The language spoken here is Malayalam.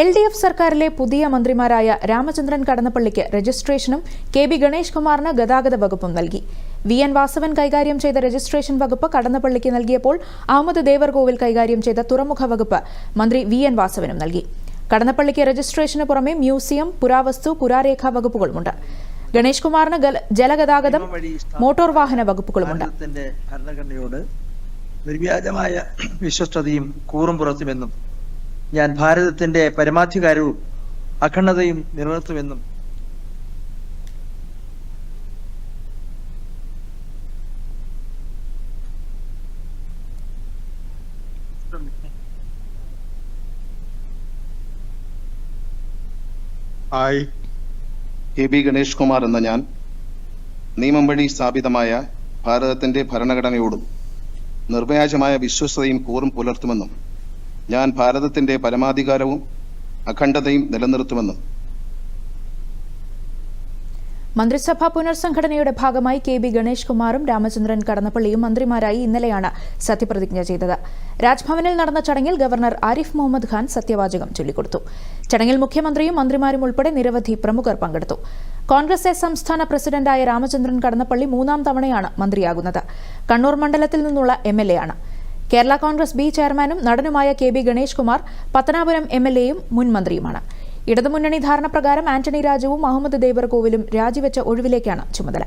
എൽ ഡി എഫ് സർക്കാരിലെ പുതിയ മന്ത്രിമാരായ രാമചന്ദ്രൻ കടന്നപ്പള്ളിക്ക് രജിസ്ട്രേഷനും കെ ബി ഗണേഷ് കുമാറിന് ഗതാഗത വകുപ്പും നൽകി. വി എൻ വാസവൻ കൈകാര്യം ചെയ്ത രജിസ്ട്രേഷൻ വകുപ്പ് കടന്നപ്പള്ളിക്ക് നൽകിയപ്പോൾ അഹമ്മദ് ദേവർകോവിൽ കൈകാര്യം ചെയ്ത തുറമുഖ വകുപ്പ് മന്ത്രി വി എൻ വാസവനും നൽകി. കടന്നപ്പള്ളിക്ക് രജിസ്ട്രേഷന് പുറമെ മ്യൂസിയം പുരാവസ്തു പുരാരേഖ വകുപ്പുകളുമുണ്ട്. ഗണേഷ് കുമാറിന് ജലഗതാഗതം മോട്ടോർ വാഹന വകുപ്പുകളുമുണ്ട്. ഭരണഘടനയോട് നിർവ്യാജമായ വിശ്വസ്തയും കൂറും പുറത്തുമെന്നും ഞാൻ ഭാരതത്തിന്റെ പരമാധികാരവും അഖണ്ഡതയും നിലനിർത്തുമെന്നും hi. A B Ganesh Kumar എന്ന ഞാൻ. നിയമം വഴി സ്ഥാപിതമായ ഭാരതത്തിന്റെ ഭരണഘടനയോടും നിർവ്യാജമായ വിശ്വസ്തയും കൂറും പുലർത്തുമെന്നും ഞാൻ ഭാരതത്തിന്റെ പരമാധികാരവും അഖണ്ഡതയും നിലനിർത്തുമെന്നും മന്ത്രിസഭാ പുനർസംഘടനയുടെ ഭാഗമായി കെ ബി ഗണേഷ് കുമാറും രാമചന്ദ്രൻ കടന്നപ്പള്ളിയും മന്ത്രിമാരായി ഇന്നലെയാണ് സത്യപ്രതിജ്ഞ ചെയ്തത്. രാജ്ഭവനിൽ നടന്ന ചടങ്ങിൽ ഗവർണർ ആരിഫ് മുഹമ്മദ് ഖാൻ സത്യവാചകം ചൊല്ലിക്കൊടുത്തു. ചടങ്ങിൽ മുഖ്യമന്ത്രിയും മന്ത്രിമാരും ഉൾപ്പെടെ നിരവധി പ്രമുഖർ പങ്കെടുത്തു. കോൺഗ്രസ് സംസ്ഥാന പ്രസിഡന്റായ രാമചന്ദ്രൻ കടന്നപ്പള്ളി മൂന്നാം തവണയാണ് മന്ത്രിയാകുന്നത്. കണ്ണൂർ മണ്ഡലത്തിൽ നിന്നുള്ള M L Kerala Congress B ചെയർമാനും നടനുമായ K B Ganesh Kumar Pathanapuram M L എയും മുൻ മന്ത്രിയുമാണ്. ഇടതുമുന്നണി ധാരണ പ്രകാരം ആന്റണി രാജുവും അഹമ്മദ് ദേവർകോവിലും രാജിവെച്ച ഒഴിവിലേക്കാണ് ചുമതല.